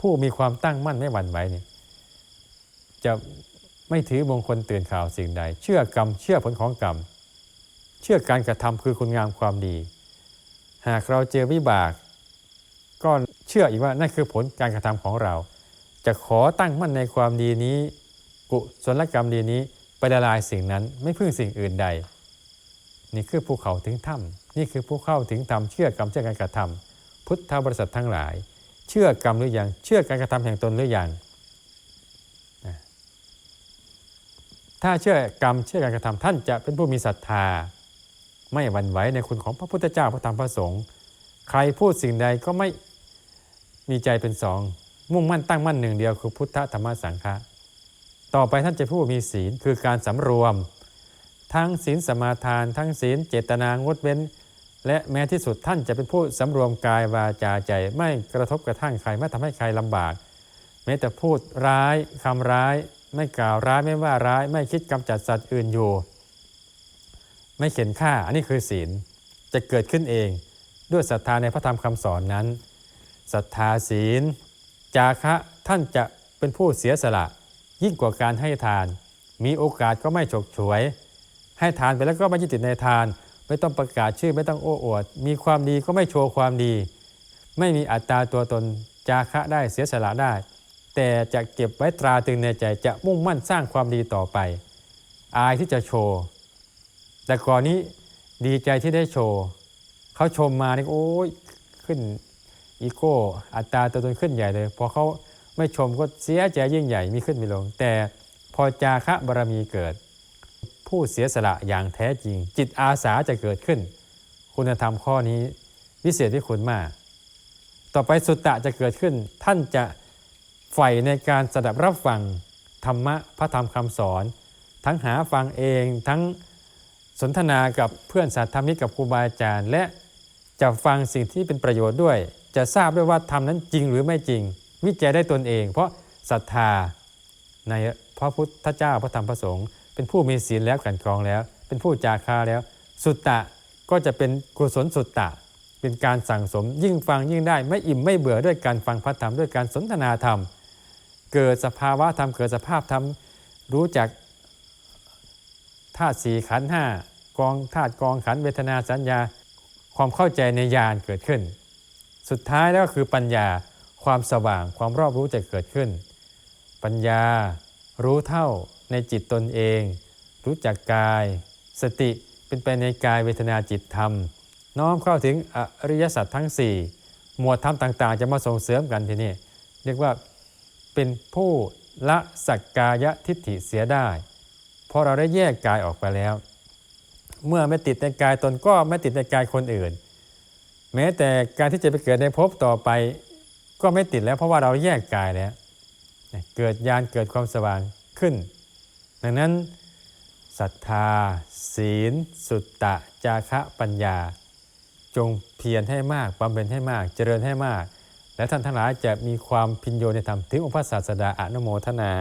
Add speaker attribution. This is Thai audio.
Speaker 1: ผู้มีความตั้งมั่นไม่หวั่นไหวเนี่ยจะไม่ถือมงคลตื่นข่าวสิ่งใด เชื่อกรรม เชื่อผลของกรรม เชื่อการกระทำคือคุณงามความดี หากเราเจอวิบาก ก็เชื่ออีกว่านั่นคือผลการกระทำของเรา จะขอตั้งมั่นในความดีนี้ กุศลกรรมดีนี้ไปละลายสิ่งนั้นไม่พึ่งสิ่งอื่นใด นี่คือภูเขาถึงถ้ำนี่คือผู้เข้าถึงธรรมเชื่อกรรมเชื่อการกระทำพุทธบริษัททั้งหลาย เชื่อกรรมหรืออยังเชื่อการกระทำแห่งตนหรืออยังถ้าเชื่อกรรมเชื่อการกระทำท่านจะเป็นผู้มีศรัทธา ไม่หวั่นไหวในคุณของพระพุทธเจ้าพระธรรมพระสงฆ์ใครพูดสิ่งใดก็ไม่มีใจเป็นสอง มุ่งมั่นตั้งมั่นหนึ่งเดียวคือพุทธธรรมสังฆะต่อไปท่านจะผู้มีศีลคือการสำรวม ทั้งศีลสมาทาน ทั้งศีลเจตนางดเว้น และแม้ที่สุดท่านจะเป็นผู้สำรวมกายวาจาใจ ไม่กระทบกระทั่งใครไม่ทำให้ใครลำบาก แม้แต่พูดร้ายคำร้าย ไม่กล่าวร้ายไม่ว่าร้าย ไม่คิดกำจัดสัตว์อื่นอยู่ ไม่เข็นฆ่าอันนี้คือศีลจะเกิดขึ้นเองด้วยศรัทธาในพระธรรมคำสอนนั้นศรัทธาศีล จาคะท่านจะเป็นผู้เสียสละ ยิ่งกว่าการให้ทาน มีโอกาสก็ไม่ฉกฉวย ให้ทานไปแล้วก็ไม่ยึดติดในทาน ไม่ต้องประกาศชื่อไม่ต้องโอ้อวด มีความดีก็ไม่โชว์ความดี ไม่มีอัตตาตัวตนจาคะได้เสียสละได้ แต่จะเก็บไว้ตราตรึงในใจจะมุ่งมั่นสร้างความดีต่อไป อายที่จะโชว์ แต่ก่อนนี้ดีใจที่ได้โชว์เขาชมมานี่โอ้ยขึ้นอีโก้อัตราตัวตนขึ้นใหญ่เลยพอเขาไม่ชมก็เสียใจยิ่งใหญ่มีขึ้นมีลง แต่พอจาคะบารมีเกิด ผู้เสียสละอย่างแท้จริง จิตอาสาจะเกิดขึ้น คุณธรรมข้อนี้วิเศษที่คุณมาก ต่อไปสุตตะจะเกิดขึ้น ท่านจะใฝ่ในการสดับรับฟังธรรมะพระธรรมคำสอน ทั้งหาฟังเองทั้งสนทนากับเพื่อนสาธรรมิกกับครูบาอาจารย์ และจะฟังสิ่งที่เป็นประโยชน์ด้วย จะทราบด้วยว่าธรรมนั้นจริงหรือไม่จริง วิจัยได้ตนเอง เพราะศรัทธาในพระพุทธเจ้าพระธรรมพระสงฆ์ เป็นผู้มีศีลแล้วกันกรองแล้ว เป็นผู้จาคาแล้ว สุตตะก็จะเป็นกุศลสุตตะ เป็นการสั่งสมยิ่งฟังยิ่งได้ไม่อิ่มไม่เบื่อด้วยการฟังพระธรรมด้วยการสนทนาธรรม เกิดสภาวะธรรมเกิดสภาพธรรมรู้จักธาตุสี่ขันห้ากองธาตุกองขันเวทนาสัญญา ความเข้าใจในญาณเกิดขึ้น สุดท้ายแล้วก็คือปัญญาความสว่างความรอบรู้จะเกิดขึ้น ปัญญารู้เท่า ในจิตตนเอง รู้จักกาย สติเป็นไปในกายเวทนาจิตธรรม น้อมเข้าถึงอริยสัจทั้ง 4 หมวดธรรมต่างๆ จะมาส่งเสริมกันทีนี้เรียกว่าเป็นผู้ละสักกายทิฏฐิเสียได้พราะเราได้แยกกายออกไปแล้ว เมื่อไม่ติดในกายตนก็ไม่ติดในกายคนอื่น แม้แต่การที่จะไปเกิดในภพต่อไป ก็ไม่ติดแล้วเพราะว่าเราแยกกายแล้วเกิดญาณเกิดความสว่างขึ้น ดังนั้นศรัทธา ศีล สุตตะ จาคะปัญญา จงเพียรให้มากบำเพ็ญให้มาก เจริญให้มาก และท่านทั้งหลายจะมีความพินโยในธรรมถึงองค์พระศาสดาอนุโมทนา